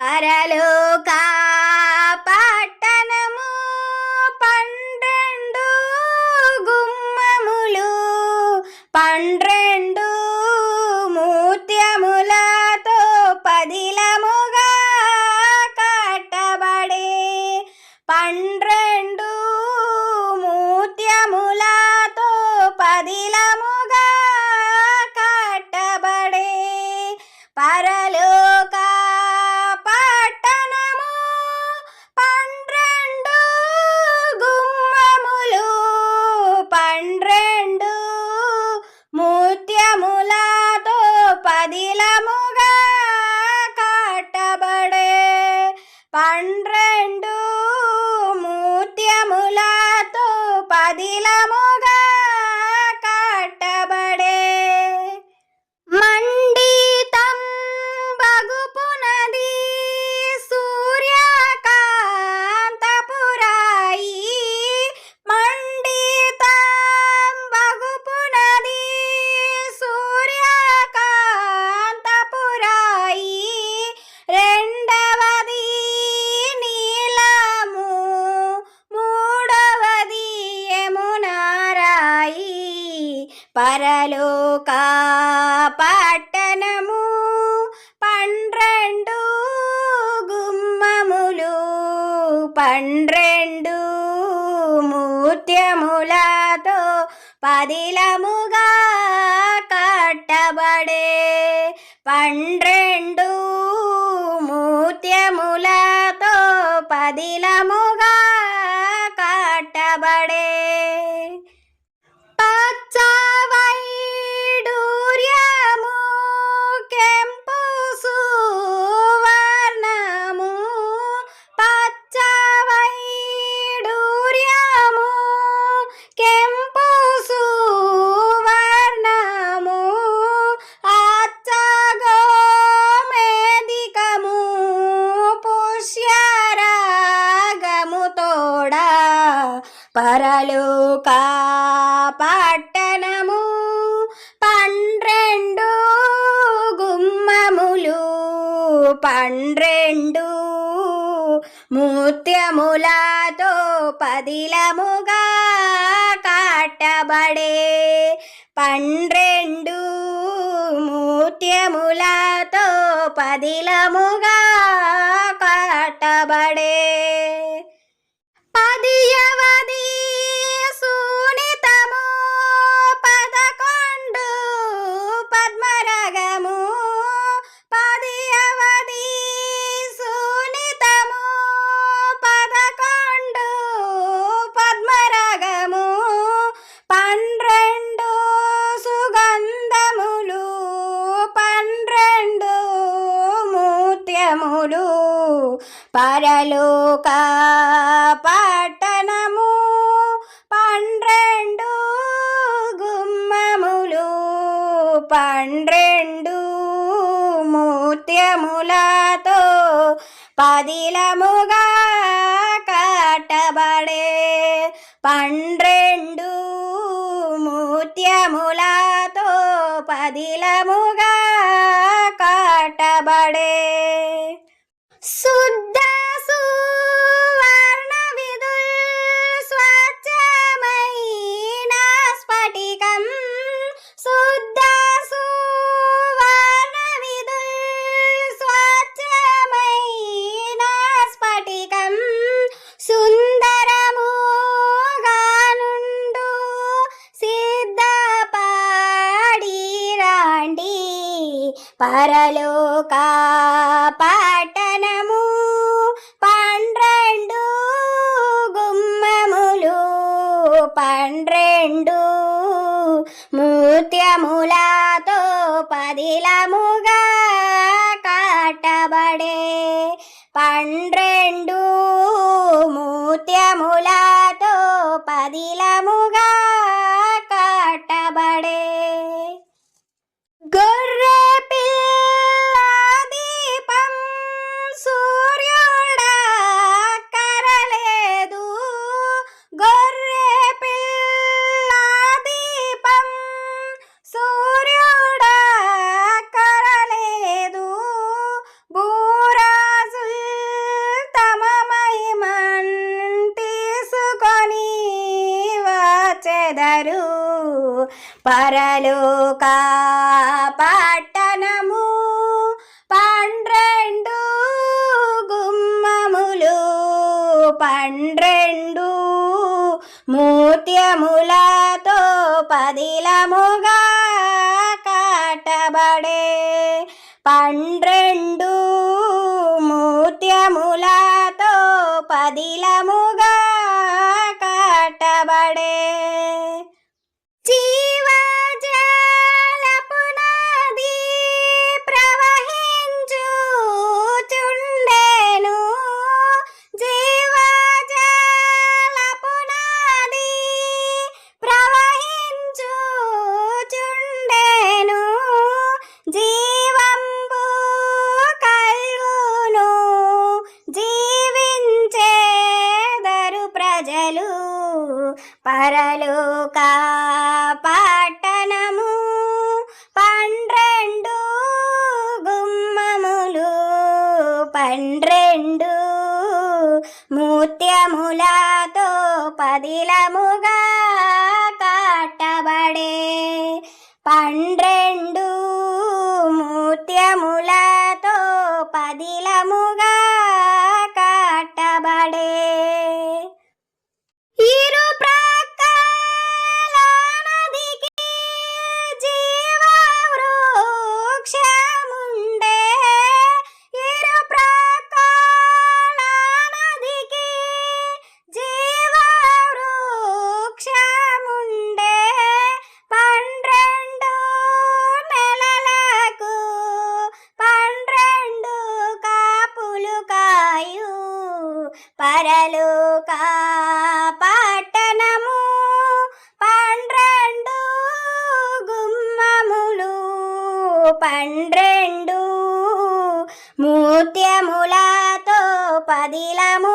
పరలోక పట్టణము పండ్రెండు గుమ్మములు పండ్రెండు మూర్త్యములతో పదిలముగా కట్టబడే పండ్రెండు మూర్త్యములతో పదిలముగా కట్టబడే పరలో పట్టణము పన్నెండు గుమ్మములు పన్నెండు మూత్యములతో పదిలము పట్టణము పండ్రెండు గుమ్మములు పన్నెండు ముత్యములతో పదిలముగా కట్టబడే పండ్రెండు ముత్యములతో పదిలముగా ఒక పట్టణము పన్నెండు గుమ్మములు పన్నెండు మూత్యములతో పదిలముగా కట్టబడే పండ్రెండు మూత్యములతో పదిలముగా కట్టబడే. శుద్ధ పరలోకా పట్టణము పండ్రెండు గుమ్మములు పండ్రెండు మూత్యములతో పదిలముగా కట్టబడే పండ్రెండు మూత్యములతో పదిలముగా పరలోక పట్టణము పండ్రెండు గుమ్మములు పండ్రెండు మూత్యములతో పదిలముగా తెరలుకా పట్టణము పండ్రెండు గుమ్మములు పండ్రెండు ముత్యములతో పదిలము